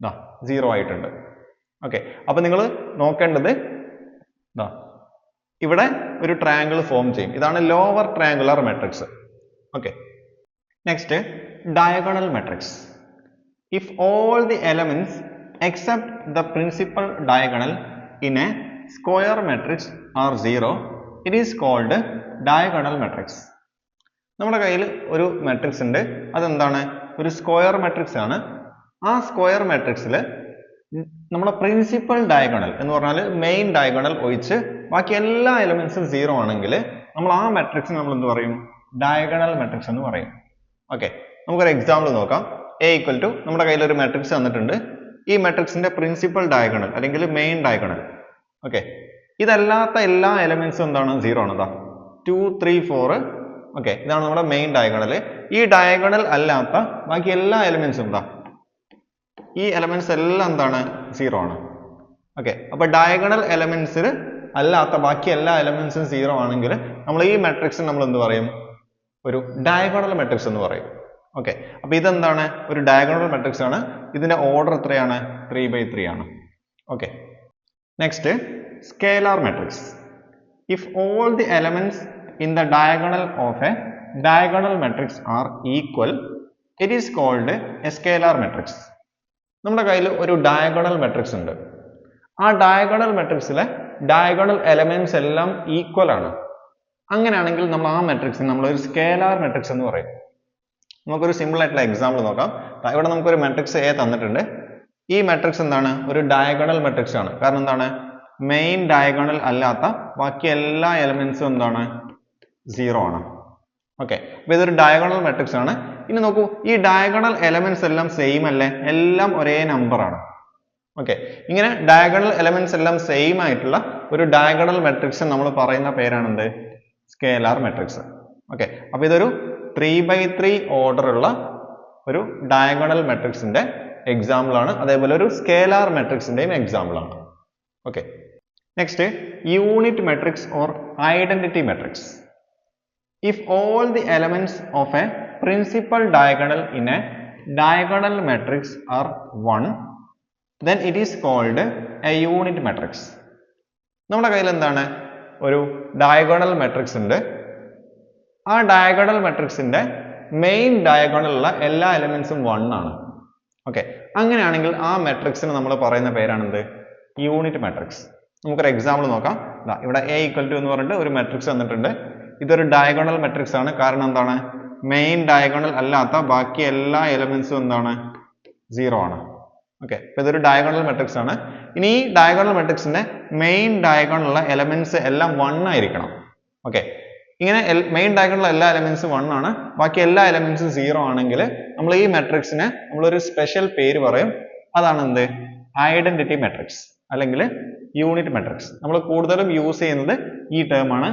ഇതാ സീറോ ആയിട്ടുണ്ട്. ഓക്കെ അപ്പം നിങ്ങൾ നോക്കേണ്ടത് ഇതാ ഇവിടെ ഒരു ട്രയാങ്കിൾ ഫോം ചെയ്യും. ഇതാണ് lower triangular matrix okay next diagonal matrix if all the elements except the principal diagonal in a square matrix are zero it is called diagonal matrix. നമ്മുടെ കയ്യിൽ ഒരു മാട്രിക്സ് ഉണ്ട്. അതെന്താണ്? ഒരു സ്ക്വയർ മാട്രിക്സ് ആണ്. ആ സ്ക്വയർ മാട്രിക്സിൽ നമ്മുടെ പ്രിൻസിപ്പൽ ഡയഗണൽ എന്ന് പറഞ്ഞാൽ മെയിൻ ഡയഗണൽ ഒഴിച്ച് ബാക്കി എല്ലാ എലമെന്റ്സും സീറോ ആണെങ്കിൽ നമ്മൾ ആ മാട്രിക്സ് നമ്മൾ എന്ത് പറയും? ഡയഗണൽ മാട്രിക്സ് എന്ന് പറയും. ഓക്കെ നമുക്കൊരു എക്സാമ്പിൾ നോക്കാം. എ ഈക്വൽ ടു നമ്മുടെ കയ്യിൽ ഒരു മാട്രിക്സ് തന്നിട്ടുണ്ട് ഈ മാട്രിക്സിന്റെ പ്രിൻസിപ്പൽ ഡയഗണൽ അല്ലെങ്കിൽ മെയിൻ ഡയഗണൽ ഓക്കെ ഇതല്ലാത്ത എല്ലാ എലമെന്റ്സും എന്താണ്? സീറോ ആണ്. ദാ. ടു ത്രീ ഫോർ ഓക്കെ ഇതാണ് നമ്മുടെ മെയിൻ ഡയഗണൽ ഈ ഡയഗണൽ അല്ലാത്ത ബാക്കി എല്ലാ എലമെന്റ്സും എന്താ ഈ എലമെന്റ്സ് എല്ലാം എന്താണ്? സീറോ ആണ്. ഓക്കെ അപ്പൊ ഡയഗണൽ എലമെന്റ്സിൽ അല്ലാത്ത ബാക്കി എല്ലാ എലമെന്റ്സും സീറോ ആണെങ്കിൽ നമ്മൾ ഈ മെട്രിക്സ് നമ്മൾ എന്ത് പറയും? ഒരു ഡയഗണൽ മെട്രിക്സ് എന്ന് പറയും. ഓക്കെ അപ്പൊ ഇതെന്താണ്? ഒരു ഡയഗണൽ മെട്രിക്സ് ആണ്. ഇതിന്റെ ഓർഡർ എത്രയാണ്? ത്രീ ബൈ ത്രീ ആണ്. Okay next scalar matrix if all the elements in the diagonal of a diagonal matrix are equal, it is called a scalar matrix. നമ്മുടെ കയ്യിൽ ഒരു ഡയഗണൽ മെട്രിക്സ് ഉണ്ട്. ആ diagonal മെട്രിക്സിലെ ഡയഗണൽ എലമെന്റ്സ് എല്ലാം equal ആണ്. അങ്ങനെയാണെങ്കിൽ നമ്മൾ ആ മെട്രിക്സിന് നമ്മൾ ഒരു സ്കേലാർ മെട്രിക്സ് എന്ന് പറയും. നമുക്കൊരു സിമ്പിൾ ആയിട്ടുള്ള എക്സാമ്പിൾ നോക്കാം. ഇവിടെ നമുക്കൊരു മെട്രിക്സ് എ തന്നിട്ടുണ്ട്. ഈ മെട്രിക്സ് എന്താണ്? ഒരു ഡയഗണൽ മെട്രിക്സ് ആണ്. കാരണം എന്താണ്? മെയിൻ ഡയഗണൽ അല്ലാത്ത ബാക്കി എല്ലാ എലമെന്റ്സും എന്താണ്? സീറോ ആണ്. ഓക്കെ അപ്പോൾ ഇതൊരു ഡയഗണൽ മെട്രിക്സ് ആണ്. ഇനി നോക്കൂ ഈ ഡയഗണൽ എലമെന്റ്സ് എല്ലാം സെയിം അല്ലേ? എല്ലാം ഒരേ നമ്പർ ആണ്. ഓക്കെ ഇങ്ങനെ ഡയഗണൽ എലമെന്റ്സ് എല്ലാം സെയിം ആയിട്ടുള്ള ഒരു ഡയഗണൽ മെട്രിക്സ് നമ്മൾ പറയുന്ന പേരാണ് എന്ത്? സ്കേലാർ മെട്രിക്സ് ഓക്കെ അപ്പൊ ഇതൊരു ത്രീ ബൈ ത്രീ ഉള്ള ഒരു ഡയഗണൽ മെട്രിക്സിന്റെ എക്സാമ്പിൾ ആണ്. അതേപോലെ ഒരു സ്കേലാർ മെട്രിക്സിന്റെയും എക്സാമ്പിൾ ആണ്. Okay next unit matrix or identity matrix if all the elements of a principal diagonal in a diagonal matrix are 1 then it is called a unit matrix. നമ്മുടെ കയ്യിൽ എന്താണ്? ഒരു ഡയഗണൽ മെട്രിക്സ് ഉണ്ട്. ആ diagonal മെട്രിക്സിന്റെ main ഡയഗണലുള്ള എല്ലാ എലമെന്റ്സും വൺ ആണ്. ഓക്കെ അങ്ങനെയാണെങ്കിൽ ആ മെട്രിക്സിന് നമ്മൾ പറയുന്ന പേരാണെന്ത്? യൂണിറ്റ് മെട്രിക്സ് നമുക്കൊരു എക്സാമ്പിൾ നോക്കാം. ഇവിടെ എ ഈക്വൽ ടു എന്ന് പറഞ്ഞിട്ട് ഒരു മെട്രിക്സ് തന്നിട്ടുണ്ട് ഇതൊരു ഡയഗണൽ മെട്രിക്സ് ആണ്. കാരണം എന്താണ്? മെയിൻ ഡയഗണൽ അല്ലാത്ത ബാക്കി എല്ലാ എലമെന്റ്സും എന്താണ്? സീറോ ആണ്. ഓക്കെ അപ്പൊ ഇതൊരു ഡയഗണൽ മെട്രിക്സ് ആണ്. ഇനി ഈ ഡയഗണൽ മെട്രിക്സിന്റെ മെയിൻ ഡയഗണലുള്ള എലമെന്റ്സ് എല്ലാം വൺ ആയിരിക്കണം. ഓക്കെ ഇങ്ങനെ മെയിൻ ഡയഗണൽ എല്ലാ എലമെന്റ്സും വൺ ആണ്. ബാക്കി എല്ലാ എലമെന്റ്സും സീറോ ആണെങ്കിൽ നമ്മൾ ഈ മെട്രിക്സിന് നമ്മളൊരു സ്പെഷ്യൽ പേര് പറയും. അതാണ് എന്ത്? ഐഡന്റിറ്റി മെട്രിക്സ് അല്ലെങ്കിൽ യൂണിറ്റ് മെട്രിക്സ് നമ്മൾ കൂടുതലും യൂസ് ചെയ്യുന്നത് ഈ ടേം ആണ്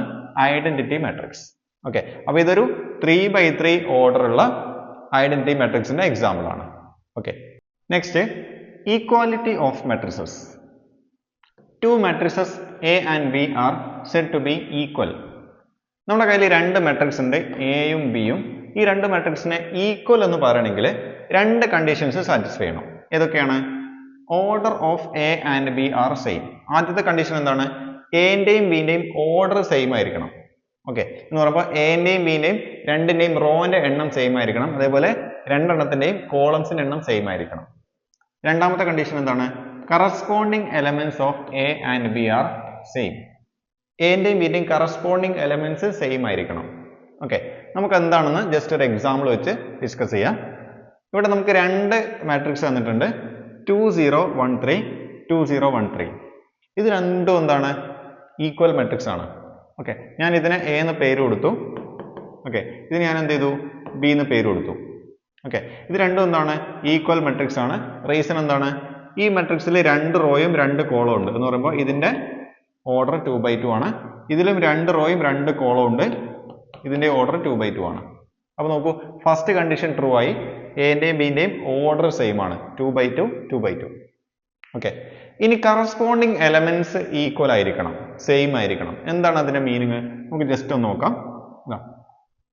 ഐഡന്റിറ്റി മെട്രിക്സ് ഓക്കെ അപ്പോൾ ഇതൊരു ത്രീ ബൈ ത്രീ ഉള്ള ഐഡന്റിറ്റി മെട്രിക്സിന്റെ എക്സാമ്പിൾ ആണ്. Okay next equality of matrices two matrices A and B are said to be equal നമ്മുടെ കയ്യിൽ രണ്ട് മെട്രിക്സ് ഉണ്ട് എയും ബിയും ഈ രണ്ട് മെട്രിക്സിനെ ഈക്വൽ എന്ന് പറയണമെങ്കിൽ രണ്ട് കണ്ടീഷൻസ് സാറ്റിസ്ഫൈ ചെയ്യണം. ഏതൊക്കെയാണ്? Order of A and B are same ആദ്യത്തെ കണ്ടീഷൻ എന്താണ്? എന്റെയും ബിന്റെയും ഓർഡർ സെയിം ആയിരിക്കണം. ഓക്കെ എന്ന് പറയുമ്പോൾ എന്റെയും ബിന്റെയും രണ്ടിന്റെയും റോന്റെ എണ്ണം സെയിം ആയിരിക്കണം. അതേപോലെ രണ്ടെണ്ണത്തിന്റെയും കോളംസിന്റെ എണ്ണം സെയിം ആയിരിക്കണം. രണ്ടാമത്തെ കണ്ടീഷൻ എന്താണ്? Corresponding elements of A and B are same എന്റെയും ബിന്റെയും കറസ്പോണ്ടിങ് എലമെന്റ്സ് സെയിം ആയിരിക്കണം. ഓക്കെ നമുക്ക് എന്താണെന്ന് ജസ്റ്റ് ഒരു എക്സാമ്പിൾ വെച്ച് ഡിസ്കസ് ചെയ്യാം. ഇവിടെ നമുക്ക് രണ്ട് മാട്രിക്സ് തന്നിട്ടുണ്ട് two zero one three two zero one three ഇത് രണ്ടും എന്താണ്? ഈക്വൽ മെട്രിക്സ് ആണ്. ഓക്കെ ഞാൻ ഇതിന് എ എന്ന് പേര് കൊടുത്തു. ഓക്കെ ഇത് ഞാൻ എന്ത് ചെയ്തു? ബി എന്ന് പേര് കൊടുത്തു. ഓക്കെ ഇത് രണ്ടും എന്താണ്? ഈക്വൽ മെട്രിക്സ് ആണ്. റീസൺ എന്താണ്? ഈ മെട്രിക്സിൽ രണ്ട് റോയും രണ്ട് കോളവും ഉണ്ട് എന്ന് പറയുമ്പോൾ ഇതിന്റെ ഓർഡർ ടു ബൈ ടു ആണ്. ഇതിലും രണ്ട് റോയും രണ്ട് കോളവും ഉണ്ട്. ഇതിന്റെ ഓർഡർ ടു ബൈ ടു ആണ്. അപ്പോൾ നോക്കൂ ഫസ്റ്റ് കണ്ടീഷൻ ട്രൂ ആയി. എന്റെയും ബിന്റെയും ഓർഡർ സെയിം ആണ്. Two by two two by two okay ഇനി കറസ്പോണ്ടിങ് എലമെന്റ്സ് ഈക്വൽ ആയിരിക്കണം. സെയിം ആയിരിക്കണം. എന്താണ് അതിന്റെ മീനിങ് നമുക്ക് ജസ്റ്റ് ഒന്ന് നോക്കാം.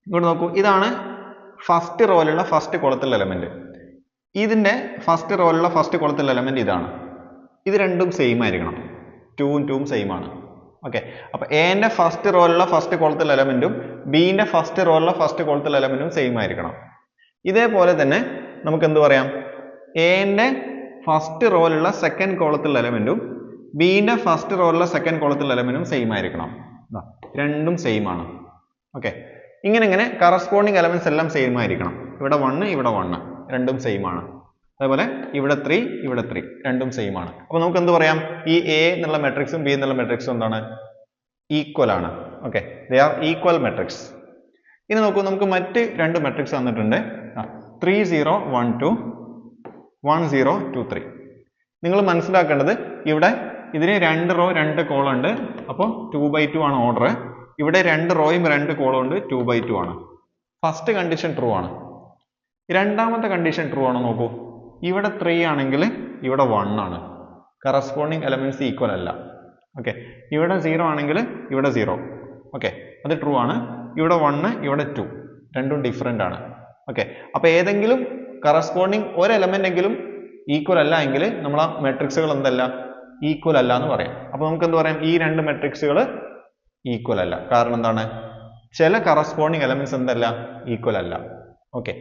ഇങ്ങോട്ട് നോക്കൂ. ഇതാണ് ഫസ്റ്റ് റോയിലുള്ള ഫസ്റ്റ് കുളത്തിലുള്ള എലമെന്റ് ഇതിന്റെ ഫസ്റ്റ് റോയിലുള്ള ഫസ്റ്റ് കുളത്തിലുള്ള എലമെന്റ് ഇതാണ്. ഇത് രണ്ടും സെയിം ആയിരിക്കണം. ടൂവും ടൂവും സെയിം ആണ്. ഓക്കെ അപ്പൊ എന്റെ ഫസ്റ്റ് റോയിലുള്ള ഫസ്റ്റ് കുളത്തിലുള്ള എലമെന്റും ബിന്റെ ഫസ്റ്റ് റോയിലുള്ള ഫസ്റ്റ് കുളത്തിലുള്ള എലമെന്റും സെയിം ആയിരിക്കണം. ഇതേപോലെ തന്നെ നമുക്ക് എന്ത് പറയാം എന്റെ ഫസ്റ്റ് റോയിലുള്ള സെക്കൻഡ് കോളത്തിലുള്ള എലമെന്റും ബിന്റെ ഫസ്റ്റ് റോയിലുള്ള സെക്കൻഡ് കോളത്തിലുള്ള എലമെന്റും സെയിം ആയിരിക്കണം. രണ്ടും സെയിം ആണ്. ഓക്കെ ഇങ്ങനെ ഇങ്ങനെ കറസ്പോണ്ടിങ് എലമെന്റ്സ് എല്ലാം സെയിം ആയിരിക്കണം. ഇവിടെ വണ്ണ് ഇവിടെ വണ്ണ് രണ്ടും സെയിം ആണ്. അതേപോലെ ഇവിടെ ത്രീ ഇവിടെ ത്രീ രണ്ടും സെയിം ആണ്. അപ്പൊ നമുക്ക് എന്ത് പറയാം? ഈ എ എന്നുള്ള മെട്രിക്സും ബി എന്നുള്ള മെട്രിക്സും എന്താണ്? ഈക്വൽ ആണ്. Okay they are equal matrix ഇനി നോക്കൂ നമുക്ക് മറ്റ് രണ്ട് മെട്രിക്സ് തന്നിട്ടുണ്ട് three zero one two one zero two three നിങ്ങൾ മനസ്സിലാക്കേണ്ടത് ഇവിടെ ഇതിന് രണ്ട് റോ രണ്ട് കോളം ഉണ്ട്. അപ്പോൾ ടു ബൈ ടു ആണ് ഓർഡർ ഇവിടെ രണ്ട് റോയും രണ്ട് കോളം ഉണ്ട് ടു ബൈ ടു ആണ്. ഫസ്റ്റ് കണ്ടീഷൻ ട്രൂ ആണ്. രണ്ടാമത്തെ കണ്ടീഷൻ ട്രൂ ആണോ നോക്കൂ. ഇവിടെ ത്രീ ആണെങ്കിൽ ഇവിടെ വൺ ആണ്. കറസ്പോണ്ടിങ് എലമെന്റ്സ് ഈക്വൽ അല്ല. ഓക്കെ ഇവിടെ സീറോ ആണെങ്കിൽ ഇവിടെ സീറോ ഓക്കെ അത് ട്രൂ ആണ്. ഇവിടെ വണ്ണ് ഇവിടെ ടു രണ്ടും ഡിഫറെന്റ് ആണ്. ഓക്കെ അപ്പോൾ ഏതെങ്കിലും കറസ്പോണ്ടിങ് ഒരു എലമെന്റ് എങ്കിലും ഈക്വൽ അല്ല എങ്കിൽ നമ്മൾ ആ മെട്രിക്സുകൾ എന്തല്ല? ഈക്വൽ അല്ല എന്ന് പറയാം. അപ്പോൾ നമുക്ക് എന്ത് പറയാം? ഈ രണ്ട് മെട്രിക്സുകൾ ഈക്വൽ അല്ല. കാരണം എന്താണ്? ചില കറസ്പോണ്ടിങ് എലമെന്റ്സ് എന്തല്ല? ഈക്വൽ അല്ല. ഓക്കെ